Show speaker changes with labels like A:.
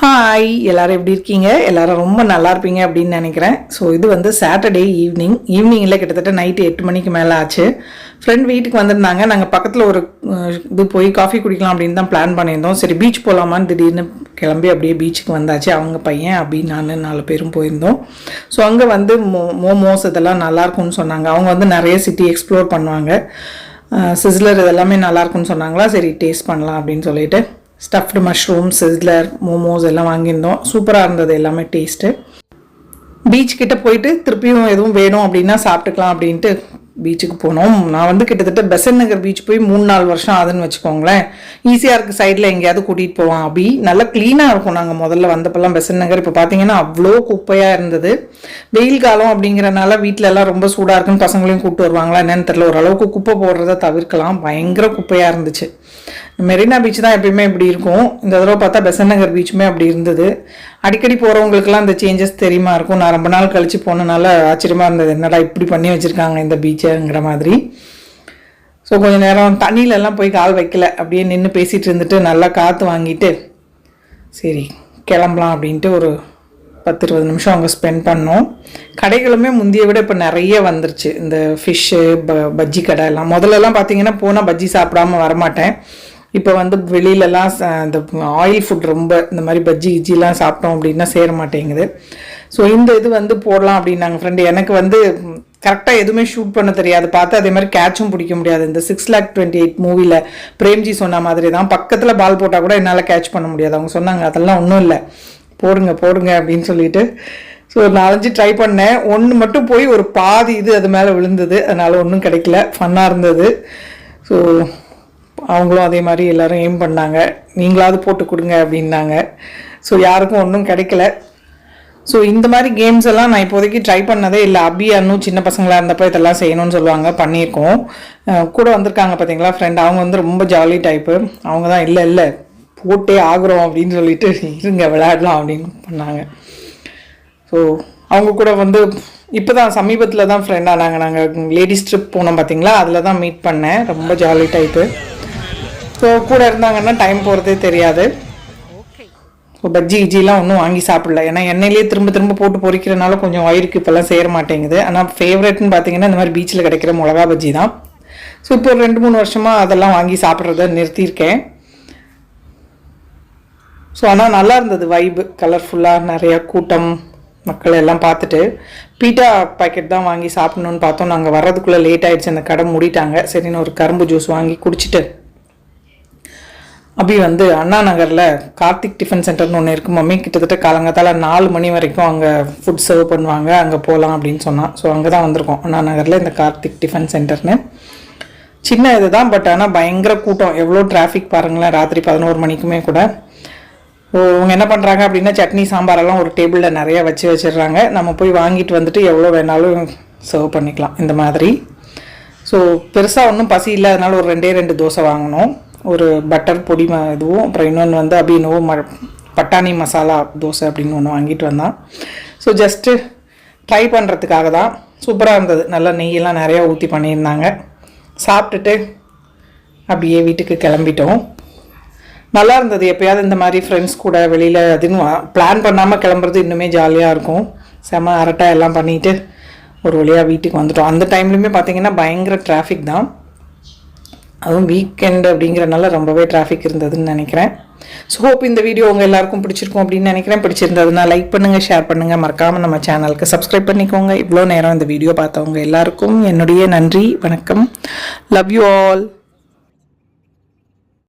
A: Hi எல்லோரும் எப்படி இருக்கீங்க? எல்லோரும் ரொம்ப நல்லா இருப்பீங்க அப்படின்னு நினைக்கிறேன். ஸோ இது வந்து சாட்டர்டே ஈவினிங் ஈவினிங்கில் கிட்டத்தட்ட நைட்டு எட்டு மணிக்கு மேலே ஆச்சு. ஃப்ரெண்ட் வீட்டுக்கு வந்திருந்தாங்க. நாங்கள் பக்கத்தில் ஒரு இது போய் காஃபி குடிக்கலாம் அப்படின்னு தான் பிளான் பண்ணியிருந்தோம். சரி பீச் போகலாமான்னு திடீர்னு கிளம்பி அப்படியே பீச்சுக்கு வந்தாச்சு. அவங்க பையன் அப்படி நான் நாலு பேரும் போயிருந்தோம். ஸோ அங்கே வந்து மோ மோமோஸ் இதெல்லாம் நல்லா இருக்கும்னு சொன்னாங்க. அவங்க வந்து நிறைய சிட்டி எக்ஸ்ப்ளோர் பண்ணுவாங்க. சிஸ்லர் இதெல்லாமே நல்லாயிருக்குன்னு சொன்னாங்களா? சரி டேஸ்ட் பண்ணலாம் அப்படின்னு சொல்லிட்டு. ஸ்டஃப்டு மஷ்ரூம் சிஸ்லர் மோமோஸ் எல்லாம் வாங்கியிருந்தோம். சூப்பராக இருந்தது எல்லாமே டேஸ்ட்டு பீச் கிட்டே போயிட்டு திருப்பியும் எதுவும் வேணும் அப்படின்னா சாப்பிட்டுக்கலாம் அப்படின்ட்டு பீச்சுக்கு போனோம். நான் வந்து கிட்டத்தட்ட பெசன் நகர் பீச் போய் மூணு நாலு வருஷம் ஆகுதுன்னு வச்சுக்கோங்களேன். ஈஸியாக இருக்குது சைடில் எங்கேயாவது கூட்டிகிட்டு போவான் அப்படி. நல்லா க்ளீனாக இருக்கும் நாங்கள் முதல்ல வந்தப்பெல்லாம் பெசன் நகர். இப்போ பார்த்தீங்கன்னா அவ்வளோ குப்பையாக இருந்தது. வெயில் காலம் அப்படிங்கிறனால வீட்டிலலாம் ரொம்ப சூடாக இருக்குன்னு பசங்களையும் கூப்பிட்டு வருவாங்களா என்னன்னு தெரில ஓரளவுக்கு குப்பை போடுறத தவிர்க்கலாம். பயங்கர குப்பையாக இருந்துச்சு. மெரினா பீச் தான் எப்பயுமே இப்படி இருக்கும். இந்த தடவை பார்த்தா பெசன் நகர் பீச்சுமே அப்படி இருந்தது. அடிக்கடி போகிறவங்களுக்குலாம் இந்த சேஞ்சஸ் தெரியுமா இருக்கும். நான் ரொம்ப நாள் கழித்து போனனால ஆச்சரியமாக இருந்தது. என்னடா இப்படி பண்ணி வச்சுருக்காங்க இந்த பீச்சுங்கிற மாதிரி. ஸோ கொஞ்சம் நேரம் தண்ணியிலலாம் போய் கால் வைக்கல. அப்படியே நின்று பேசிகிட்டு இருந்துட்டு நல்லா காற்று வாங்கிட்டு சரி கிளம்பலாம் அப்படின்ட்டு ஒரு பத்து இருபது நிமிஷம் அங்கே ஸ்பெண்ட் பண்ணோம். கடைகளுமே முந்தைய விட இப்போ நிறைய வந்துருச்சு. இந்த ஃபிஷ்ஷு ப பஜ்ஜி கடை எல்லாம். முதல்லலாம் பார்த்தீங்கன்னா போனால் பஜ்ஜி சாப்பிடாம வரமாட்டேன். இப்போ வந்து வெளியிலலாம் ச- இந்த ஆயில் ஃபுட் ரொம்ப இந்த மாதிரி பஜ்ஜி கிஜ்ஜிலாம் சாப்பிட்டோம் அப்படின்னா சேர மாட்டேங்குது. ஸோ இந்த இது வந்து போடலாம் அப்படின்னாங்க ஃப்ரெண்டு எனக்கு வந்து கரெக்டாக எதுவுமே ஷூட் பண்ண தெரியாது. பார்த்து அதே மாதிரி கேட்சும் பிடிக்க முடியாது. இந்த சிக்ஸ் லேக் டுவெண்ட்டி எயிட் மூவியில் பிரேம்ஜி சொன்ன மாதிரி தான். பக்கத்தில் பால் போட்டால் கூட என்னால் கேட்ச் பண்ண முடியாது. அவங்க சொன்னாங்க அதெல்லாம் ஒன்றும் இல்லை. போடுங்க போடுங்க அப்படின்னு சொல்லிட்டு. ஸோ நாலஞ்சு ட்ரை பண்ணேன். ஒன்று மட்டும் போய் ஒரு பாதி இது அது மேலே விழுந்தது. அதனால் ஒன்றும் கிடைக்கல. ஃபன்னாக இருந்தது. ஸோ அவங்களும் அதே மாதிரி எல்லோரும் எய்ம் பண்ணாங்க. நீங்களாவது போட்டு கொடுங்க அப்படின்னாங்க. ஸோ யாருக்கும் ஒன்றும் கிடைக்கல. ஸோ இந்த மாதிரி கேம்ஸ் எல்லாம் நான் இப்போதைக்கு ட்ரை பண்ணதே இல்லை. அபி அண்ணும் சின்ன பசங்களாக இருந்தப்போ இதெல்லாம் செய்யணும்னு சொல்லுவாங்க பண்ணியிருக்கோம். கூட வந்திருக்காங்க பார்த்தீங்களா ஃப்ரெண்ட் அவங்க வந்து ரொம்ப ஜாலி டைப்பு அவங்க தான் இல்லை இல்லை போட்டே ஆகுறோம் அப்படின்னு சொல்லிட்டு இருங்க விளையாடலாம் அப்படின்னு பண்ணாங்க. ஸோ அவங்க கூட வந்து இப்போ தான் சமீபத்தில் தான் ஃப்ரெண்டாக நாங்கள் நாங்கள் லேடிஸ் ட்ரிப் போனோம் பார்த்தீங்களா அதில் தான் மீட் பண்ணேன். ரொம்ப ஜாலி டைப்பு ஸோ கூட இருந்தாங்கன்னா டைம் போகிறதே தெரியாது. ஸோ பஜ்ஜி கிஜிலாம் ஒன்றும் வாங்கி சாப்பிடல. ஏன்னா எண்ணெயிலேயே திரும்ப திரும்ப போட்டு பொரிக்கிறனால கொஞ்சம் வயிறுக்கு இப்போல்லாம் சேர மாட்டேங்குது. ஆனால் ஃபேவரெட்னு பார்த்தீங்கன்னா இந்த மாதிரி பீச்சில் கிடைக்கிற மிளகா பஜ்ஜி தான். ஸோ இப்போ ஒரு ரெண்டு மூணு வருஷமாக அதெல்லாம் வாங்கி சாப்பிட்றத நிறுத்தியிருக்கேன். ஸோ ஆனால் நல்லா இருந்தது வைப்பு கலர்ஃபுல்லாக நிறைய கூட்டம் மக்கள் எல்லாம் பார்த்துட்டு. பீட்டா பாக்கெட் தான் வாங்கி சாப்பிடணும்னு பார்த்தோம். நாங்கள் வர்றதுக்குள்ளே லேட் ஆயிடுச்சு. அந்த கடை மூடிட்டாங்க. சரின்னு ஒரு கரும்பு ஜூஸ் வாங்கி குடிச்சிட்டு. அபி வந்து அண்ணா நகரில் கார்த்திக் டிஃபன் சென்டர்னு ஒன்று இருக்கு மம்மி. கிட்டத்தட்ட காலங்காத்தால நாலு மணி வரைக்கும் அங்கே ஃபுட் சர்வ் பண்ணுவாங்க. அங்கே போகலாம் அப்படின்னு சொன்னான் ஸோ அங்கே தான் வந்திருக்கோம். அண்ணா நகரில் இந்த கார்த்திக் டிஃபன் சென்டர்னு. சின்ன இதுதான் பட் ஆனால் பயங்கர கூட்டம். எவ்வளோ டிராஃபிக் பாருங்களேன் ராத்திரி பதினோரு மணிக்குமே கூட. ஓ அவங்க என்ன பண்ணுறாங்க அப்படின்னா சட்னி சாம்பாரெல்லாம் ஒரு டேபிளில் நிறைய வச்சு வச்சிடுறாங்க. நம்ம போய் வாங்கிட்டு வந்துட்டு எவ்வளோ வேணாலும் சர்வ் பண்ணிக்கலாம். இந்த மாதிரி. ஸோ பெருசாக ஒன்றும் பசி இல்லாதனால ஒரு ரெண்டே ரெண்டு தோசை வாங்கினோம் ஒரு பட்டர் பொடி ம இதுவும் அப்புறம் இன்னொன்று வந்து அபினவோ ம பட்டாணி மசாலா தோசை அப்படின்னு ஒன்று வாங்கிட்டு வந்தான். ஸோ ஜஸ்ட்டு ட்ரை பண்ணுறதுக்காக தான் சூப்பராக இருந்தது. நல்லா நெய்யெல்லாம் நிறையா ஊற்றி பண்ணியிருந்தாங்க. சாப்பிட்டுட்டு அப்படியே வீட்டுக்கு கிளம்பிட்டோம். நல்லா இருந்தது. எப்பயாவது இந்த மாதிரி ஃப்ரெண்ட்ஸ் கூட வெளியில் அதுன்னு பிளான் பண்ணாமல் கிளம்புறது இன்னுமே ஜாலியாக இருக்கும். செம அரட்டை எல்லாம் பண்ணிவிட்டு ஒரு வழியாக வீட்டுக்கு வந்துட்டோம். அந்த டைம்லையுமே பார்த்திங்கன்னா பயங்கர டிராஃபிக் தான். அதுவும் வீக்கெண்டு அப்படிங்கிறனால ரொம்பவே டிராஃபிக் இருந்ததுன்னு நினைக்கிறேன். ஸோ ஹோப் இந்த வீடியோ உங்கள் எல்லாருக்கும் பிடிச்சிருக்கும் அப்படின்னு நினைக்கிறேன். பிடிச்சிருந்ததுன்னா லைக் பண்ணுங்கள் ஷேர் பண்ணுங்கள் மறக்காமல் நம்ம சேனலுக்கு சப்ஸ்கிரைப் பண்ணிக்கோங்க. இவ்வளோ நேரம் இந்த வீடியோ பார்த்தவங்க எல்லாருக்கும் என்னுடைய நன்றி வணக்கம். Love you all